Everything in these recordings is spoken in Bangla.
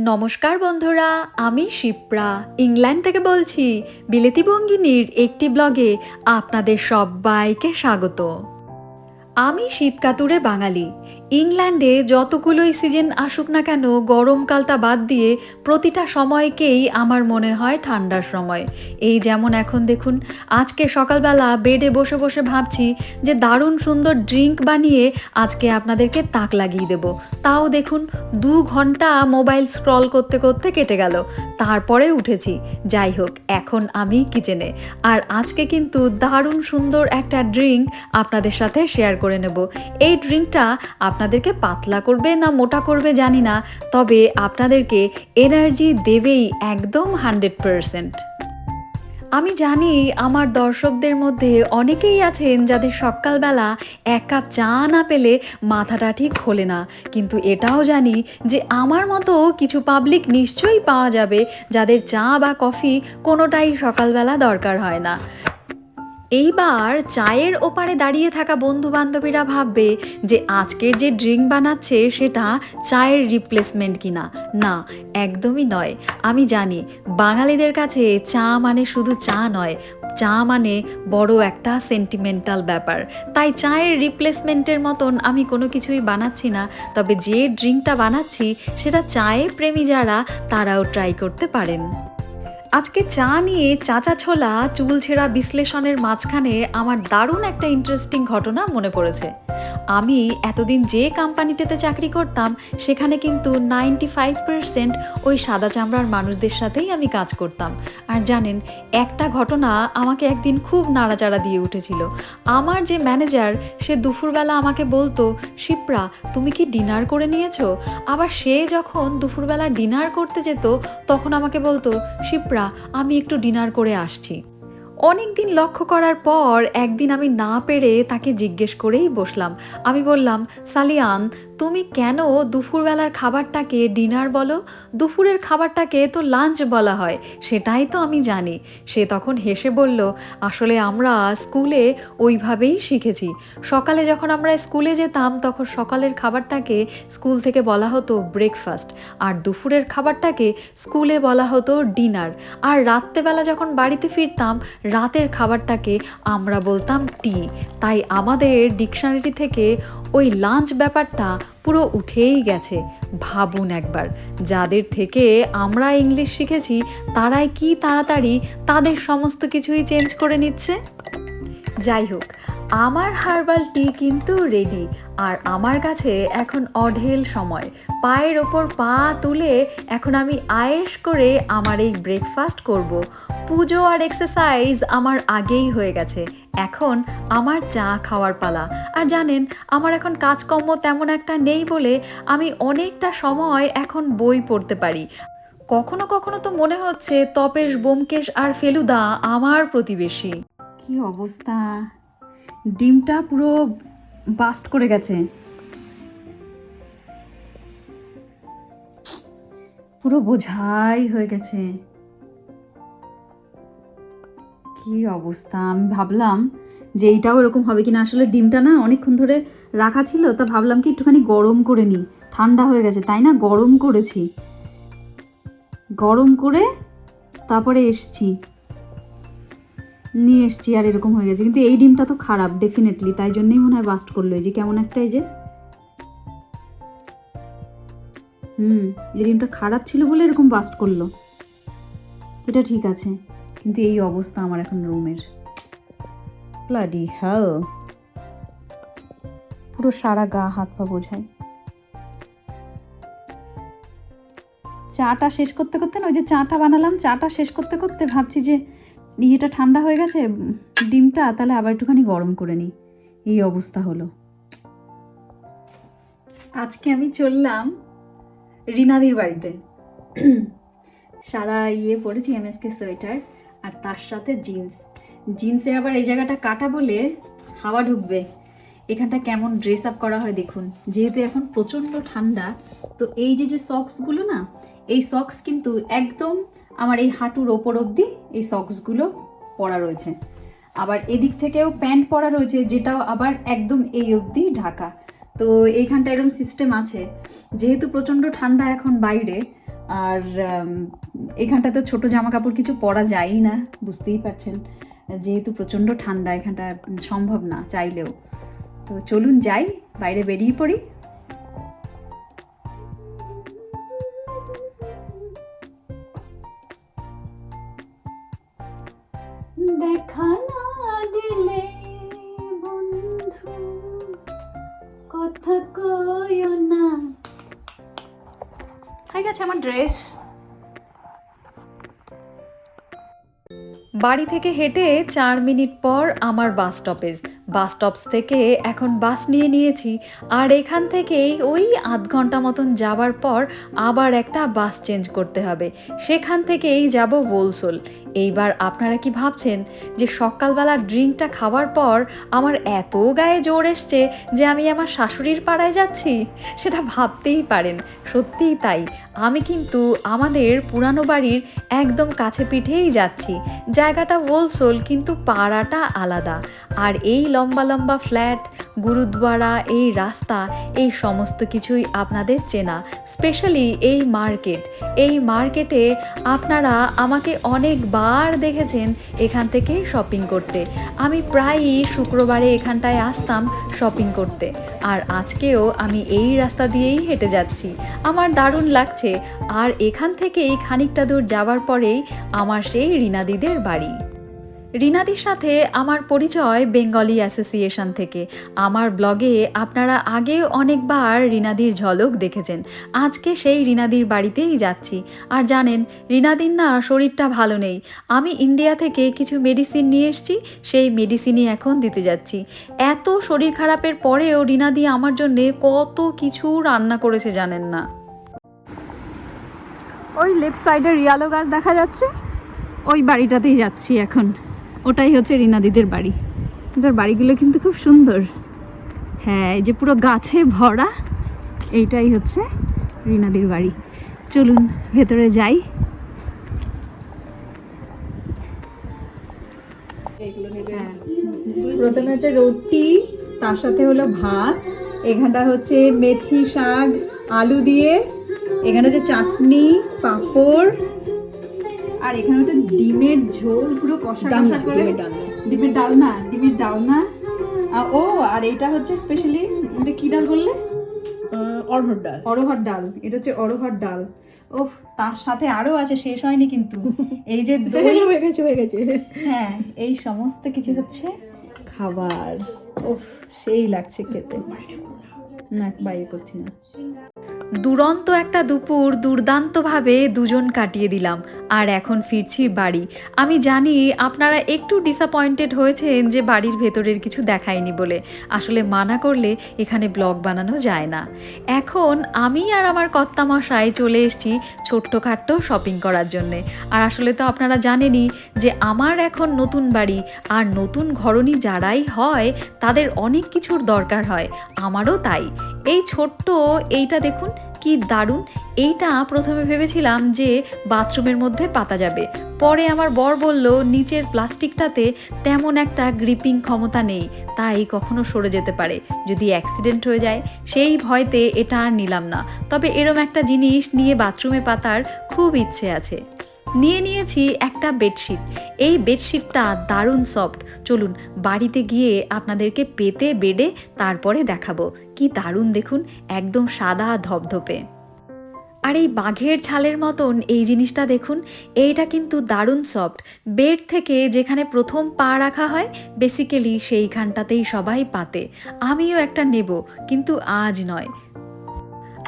নমস্কার বন্ধুরা, আমি শিপ্রা। ইংল্যান্ড থেকে বলছি, বিলেতি বঙ্গিনীর একটি ব্লগে আপনাদের সবাইকে স্বাগত। আমি শীতকাতুরে বাঙালি। ইংল্যান্ডে যতগুলোই সিজন আসুক না কেন গরমকালটা বাদ দিয়ে প্রতিটা সময়কেই আমার মনে হয় ঠান্ডার সময়। এই যেমন এখন দেখুন, আজকে সকালবেলা বেডে বসে বসে ভাবছি যে দারুণ সুন্দর ড্রিঙ্ক বানিয়ে আজকে আপনাদেরকে তাক লাগিয়ে দেব। তাও দেখুন, দু ঘণ্টা মোবাইল স্ক্রল করতে করতে কেটে গেল। তারপরে উঠেছি। যাই হোক, এখন আমি কিচেনে আর আজকে কিন্তু দারুণ সুন্দর একটা ড্রিঙ্ক আপনাদের সাথে শেয়ার করে নেব। এই ড্রিঙ্কটা আপনাদেরকে পাতলা করবে না মোটা করবে জানি না, তবে আপনাদেরকে এনার্জি দেবেই একদম হান্ড্রেড পারসেন্ট। আমি জানি আমার দর্শকদের মধ্যে অনেকেই আছেন যাদের সকালবেলা এক কাপ চা না পেলে মাথাটা ঠিক খোলে না, কিন্তু এটাও জানি যে আমার মতো কিছু পাবলিক নিশ্চয়ই পাওয়া যাবে যাদের চা বা কফি কোনোটাই সকালবেলা দরকার হয় না। এইবার চায়ের ওপারে দাঁড়িয়ে থাকা বন্ধু বান্ধবীরা ভাববে যে আজকের যে ড্রিঙ্ক বানাচ্ছে সেটা চায়ের রিপ্লেসমেন্ট কিনা। না, একদমই নয়। আমি জানি, বাঙালিদের কাছে চা মানে শুধু চা নয়। চা মানে বড় একটা সেন্টিমেন্টাল ব্যাপার। তাই চায়ের রিপ্লেসমেন্টের মতন আমি কোনো কিছুই বানাচ্ছি না। তবে যে ড্রিঙ্কটা বানাচ্ছি, সেটা চায়ে প্রেমী যারা, তারাও ট্রাই করতে পারেন। আজকে চা নিয়ে চাচা ছোলা চুল ছেঁড়া বিশ্লেষণের মাঝখানে আমার দারুণ একটা ইন্টারেস্টিং ঘটনা মনে পড়েছে। আমি এতদিন যে কোম্পানিটাতে চাকরি করতাম, সেখানে কিন্তু নাইনটি ফাইভ পার্সেন্ট ওই সাদা চামড়ার মানুষদের সাথেই আমি কাজ করতাম। আর জানেন, একটা ঘটনা আমাকে একদিন খুব নাড়াচাড়া দিয়ে উঠেছিল। আমার যে ম্যানেজার, সে দুপুরবেলা আমাকে বলতো, শিপ্রা, তুমি কি ডিনার করে নিয়েছো? আবার সে যখন দুপুরবেলা ডিনার করতে যেত, তখন আমাকে বলতো, শিপ্রা, আমি একটু ডিনার করে আসছি। অনেক দিন লক্ষ্য করার পর একদিন আমি না পেরে তাকে জিজ্ঞেস করেই বসলাম। আমি বললাম, সালিয়ান তুমি কেন দুপুরবেলার খাবারটাকে ডিনার বলো? দুপুরের খাবারটাকে তো লাঞ্চ বলা হয়, সেটাই তো আমি জানি। সে তখন হেসে বলল, আসলে আমরা স্কুলে ওইভাবেই শিখেছি। সকালে যখন আমরা স্কুলে যেতাম, তখন সকালের খাবারটাকে স্কুল থেকে বলা হতো ব্রেকফাস্ট আর দুপুরের খাবারটাকে স্কুলে বলা হতো ডিনার আর রাত্রেবেলা যখন বাড়িতে ফিরতাম, রাতের খাবারটাকে আমরা বলতাম টি তাই আমাদের ডিকশনারি থেকে ওই লাঞ্চ ব্যাপারটা পুরো উঠেই গেছে। ভাবুন একবার, যাদের থেকে আমরা ইংলিশ শিখেছি, তারাই কি তাড়াতাড়ি তাদের সমস্ত কিছুই চেঞ্জ করে নিচ্ছে? যাই হোক আমার হার্বাল টি কিন্তু রেডি আর আমার কাছে এখন অঢেল সময়। পায়ের ওপর পা তুলে এখন আমি আয়েস করে আমার এই ব্রেকফাস্ট করব। পুজো আর এক্সারসাইজ আমার আগেই হয়ে গেছে। এখন আমার চা খাওয়ার পালা। আর জানেন, আমার এখন কাজকর্ম তেমন একটা নেই বলে আমি অনেকটা সময় এখন বই পড়তে পারি। কখনো কখনো তো মনে হচ্ছে তপেশ বোমকেশ আর ফেলুদা আমার প্রতিবেশী। কি অবস্থা? ডিমটা পুরো বাস্ট করে গেছে। পুরো বোঝাই হয়ে গেছে। কি অবস্থা? আমি ভাবলাম যে এইটাও এরকম হবে কিনা। আসলে ডিমটা না অনেকক্ষণ ধরে রাখা ছিল, তা ভাবলাম কি একটুখানি গরম করে নিই। ঠান্ডা হয়ে গেছে, তাই না? গরম করেছি। গরম করে তারপরে এসছি। নিয়ে এসছি আর এরকম হয়ে গেছে। কিন্তু এই ডিমটা তো খারাপ ডেফিনেটলি তাই জন্যই মনে হয় বাস্ট করল। এই যে কেমন একটা এই যে হুম, এই ডিমটা খারাপ ছিল বলে এরকম বাস্ট করল। এটা ঠিক আছে। কিন্তু এই অবস্থা আমার এখন রুমের। ব্লাডি হ্যাল পুরো সারা গা, হাত পা বোঝায়। চাটা শেষ করতে করতে না, ওই যে চাটা বানালাম, চাটা শেষ করতে করতে ভাবছি যে ইয়েটা ঠান্ডা হয়ে গেছে, ডিমটা তাহলে আবার একটুখানি গরম করে নিই। এই অবস্থা হলো। আজকে আমি চললাম রিনাদির বাড়িতে। সারা ইয়ে পরেছি এমএসকে সোয়েটার আর তার সাথে জিন্স। জিন্সের আবার এই জায়গাটা কাটা বলে হাওয়া ঢুকবে। এখানটা কেমন ড্রেস আপ করা হয় দেখুন। যেহেতু এখন প্রচণ্ড ঠান্ডা, তো এই যে যে সক্সগুলো না, এই সক্স কিন্তু একদম আমার এই হাঁটুর ওপর অবধি এই সক্সগুলো পরা রয়েছে। আবার এদিক থেকেও প্যান্ট পরা রয়েছে, যেটাও আবার একদম এই অবধি ঢাকা। তো এইখানটা এরকম সিস্টেম আছে, যেহেতু প্রচণ্ড ঠান্ডা এখন বাইরে, আর এখানটা তো ছোটো জামা কাপড় কিছু পরা যায়ই না, বুঝতেই পারছেন, যেহেতু প্রচণ্ড ঠান্ডা, এখানটা সম্ভব না চাইলেও। তো চলুন যাই, বাইরে বেরিয়ে পড়ি। দেখা না দিলে বন্ধু, কথা কয়ও না। হয়ে গেছে আমার ড্রেস। বাড়ি থেকে হেঁটে চার মিনিট পর আমার বাস স্টপেজ। বাস স্টপস থেকে এখন বাস নিয়ে নিয়েছি। আর এখান থেকেই ওই আধ ঘণ্টা মতন যাওয়ার পর আবার একটা বাস চেঞ্জ করতে হবে। সেখান থেকেই যাব বোলসোল। এইবার আপনারা কি ভাবছেন যে সকালবেলা ড্রিঙ্কটা খাওয়ার পর আমার এত গায়ে জোর এসছে যে আমি আমার শাশুড়ির পাড়ায় যাচ্ছি? সেটা ভাবতেই পারেন। সত্যিই তাই। আমি কিন্তু আমাদের পুরানো বাড়ির একদম কাছে পিঠেই যাচ্ছি। জায়গাটা বোলসোল কিন্তু পাড়াটা আলাদা। আর এই লম্বা লম্বা ফ্ল্যাট গুরুদ্বারা এই রাস্তা, এই সমস্ত কিছুই আপনাদের চেনা, স্পেশালি এই মার্কেট। এই মার্কেটে আপনারা আমাকে অনেকবার দেখেছেন এখান থেকে শপিং করতে। আমি প্রায়ই শুক্রবারে এখানটায় আসতাম শপিং করতে। আর আজকেও আমি এই রাস্তা দিয়েই হেঁটে যাচ্ছি। আমার দারুণ লাগছে। আর এখান থেকেই খানিকটা দূর যাওয়ার পরেই আমার সেই রিনাদিদের বাড়ি। রিনাদির সাথে আমার পরিচয় বেঙ্গলি অ্যাসোসিয়েশন থেকে। আমার ব্লগে আপনারা আগে অনেকবার রিনাদির ঝলক দেখেছেন। আজকে সেই রিনাদির বাড়িতেই যাচ্ছি। আর জানেন রিনাদির না শরীরটা ভালো নেই। আমি ইন্ডিয়া থেকে কিছু মেডিসিন নিয়ে এসেছি সেই মেডিসিনই এখন দিতে যাচ্ছি। এত শরীর খারাপের পরেও রিনাদি আমার জন্যে কত কিছু রান্না করেছে জানেন না। ওই লেফট সাইডে রিয়ালো গাছ দেখা যাচ্ছে। ওই বাড়িটাতেই যাচ্ছি এখন। ওটাই হচ্ছে রিনাদিদের বাড়ি। ওদের বাড়িগুলো কিন্তু খুব সুন্দর। হ্যাঁ এই যে পুরো গাছে ভরা, এইটাই হচ্ছে রিনাদির বাড়ি। চলুন ভেতরে যাই। প্রথমে হচ্ছে রুটি, তার সাথে হলো ভাত, এখানটা হচ্ছে মেথি শাক, আলু দিয়ে, এখানে হচ্ছে চাটনি, পাঁপড় আর এখানে হচ্ছে ডিমের ঝোল পুরো কষা কষা করে। ডিমের ডালনা। ডিমের ডালনা ও আর এটা হচ্ছে স্পেশালি এটা কি ডাল বললে? অড়হর ডাল। অরহর ডাল এটা হচ্ছে অরহর ডাল। ওহ তার সাথে আরও আছে শেষ হয়নি কিন্তু। এই যে দই হয়ে গেছে হয়ে গেছে। হ্যাঁ এই সমস্ত কিছু হচ্ছে খাবার। ওহ সেই লাগছে খেতে। না বাইরে করছি না। দুরন্ত একটা দুপুর দুর্দান্তভাবে দুজন কাটিয়ে দিলাম, আর এখন ফিরছি বাড়ি। আমি জানি আপনারা একটু ডিসঅ্যাপয়েন্টেড হয়েছেন যে বাড়ির ভেতরের কিছু দেখায়নি বলে। আসলে মানা করলে এখানে ব্লগ বানানো যায় না। এখন আমি আর আমার কর্তামশাই চলে এসেছি ছোট্টখাট্ট শপিং করার জন্যে। আর আসলে তো আপনারা জানেনই যে আমার এখন নতুন বাড়ি, আর নতুন ঘরণী যারাই হয় তাদের অনেক কিছুর দরকার হয়, আমারও তাই। এই ছোট্ট এইটা দেখুন, কি দারুণ। এইটা প্রথমে ভেবেছিলাম যে বাথরুমের মধ্যে পাতা যাবে। পরে আমার বর বলল, নিচের প্লাস্টিকটাতে তেমন একটা গ্রিপিং ক্ষমতা নেই, তাই কখনো সরে যেতে পারে। যদি অ্যাক্সিডেন্ট হয়ে যায়, সেই ভয়তে এটা আর নিলাম না। তবে এরম একটা জিনিস নিয়ে বাথরুমে পাতার খুব ইচ্ছে আছে। নিয়ে নিয়েছি একটা বেডশিট। এই বেডশিটটা দারুণ সফট। চলুন, বাড়িতে গিয়ে আপনাদেরকে পেতে, বেডে, তারপরে দেখাবো। কি দারুণ দেখুন, একদম সাদা ধপধপে। আর এই বাঘের ছালের মতন এই জিনিসটা দেখুন, এইটা কিন্তু দারুণ সফট। বেড থেকে যেখানে প্রথম পা রাখা হয় বেসিক্যালি সেইখানটাতেই সবাই পাতে। আমিও একটা নেব, কিন্তু আজ নয়।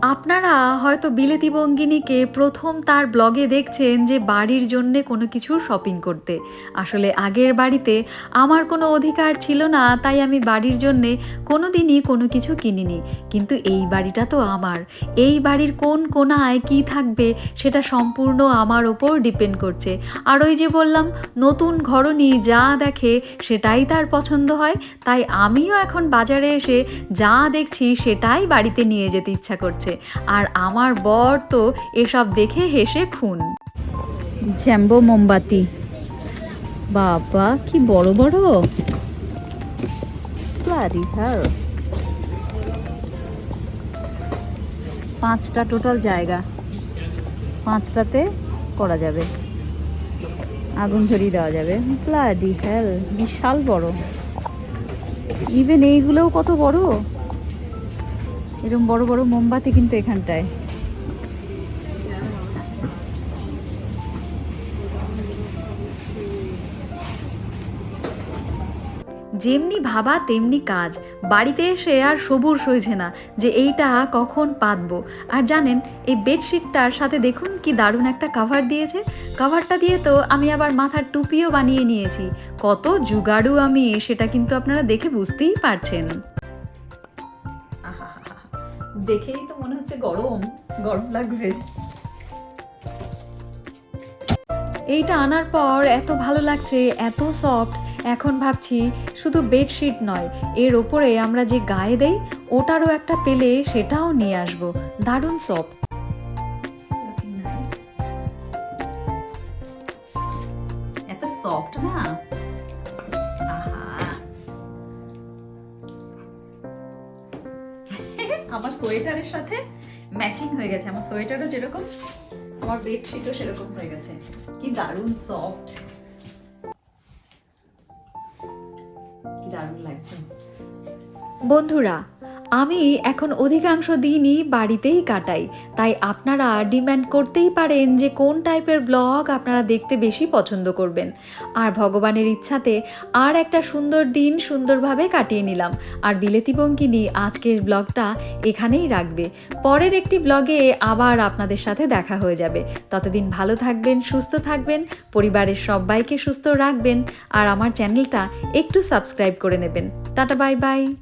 আপনারা হয়তো বিলেতি বঙ্গিনীকে প্রথম তার ব্লগে দেখছেন যে বাড়ির জন্য কোনো কিছু শপিং করতে। আসলে আগের বাড়িতে আমার কোনো অধিকার ছিল না, তাই আমি বাড়ির জন্যে কোনো দিনই কোনো কিছু কিনিনি। কিন্তু এই বাড়িটা তো আমার। এই বাড়ির কোন কোনায় কি থাকবে সেটা সম্পূর্ণ আমার ওপর ডিপেন্ড করছে। আর ওই যে বললাম, নতুন ঘরণী যা দেখে সেটাই তার পছন্দ হয়, তাই আমিও এখন বাজারে এসে যা দেখছি সেটাই বাড়িতে নিয়ে যেতে ইচ্ছা করছে। আর আমার বর তো এসব দেখে হেসে খুন। জ্যাম্বো মোমবাতি। বাবা, কি বড় বড়। পাঁচটা টোটাল জায়গা। পাঁচটাতে করা যাবে। আগুন ধরিয়ে দেওয়া যাবে। ব্লাডি হেল, বিশাল বড়। ইভেন এইগুলোও কত বড়? এরকম বড় বড় মোমবাতি কিন্তু এখানটায়। যেমনি ভাবা, তেমনি কাজ। বাড়িতে এসে আর সবুর সইছে না যে এইটা কখন পাতবো। আর জানেন, এই বেডশিটটার সাথে দেখুন কি দারুণ একটা কাভার দিয়েছে। কাভারটা দিয়ে তো আমি আবার মাথার টুপিও বানিয়ে নিয়েছি। কত জুগাড়ু আমি, সেটা কিন্তু আপনারা দেখে বুঝতেই পারছেন। দেখেই তো মনে হচ্ছে গরম গরম লাগবে। এইটা আনার পর এত ভালো লাগছে, এত সফট এখন ভাবছি শুধু বেডশিট নয়, এর ওপরে আমরা যে গায়ে দেই, ওটারও একটা পেলে সেটাও নিয়ে আসব। দারুণ সফট আমার সোয়েটারের সাথে ম্যাচিং হয়ে গেছে। আমার সোয়েটারও যেরকম, আমার বেডশিটও সেরকম হয়ে গেছে। কি দারুণ সফট। দারুণ দারুণ লাগছে। বন্ধুরা আমি এখন অধিকাংশ দিনই বাড়িতেই কাটাই, তাই আপনারা ডিম্যান্ড করতেই পারেন যে কোন টাইপের ব্লগ আপনারা দেখতে বেশি পছন্দ করবেন। আর ভগবানের ইচ্ছাতে আর একটা সুন্দর দিন সুন্দরভাবে কাটিয়ে নিলাম। আর বিলেতি বঙ্কিনী আজকের ব্লগটা এখানেই রাখবে। পরের একটি ব্লগে আবার আপনাদের সাথে দেখা হয়ে যাবে। ততদিন ভালো থাকবেন, সুস্থ থাকবেন, পরিবারের সবাইকে সুস্থ রাখবেন, আর আমার চ্যানেলটা একটু সাবস্ক্রাইব করে নেবেন। Tata, bye bye.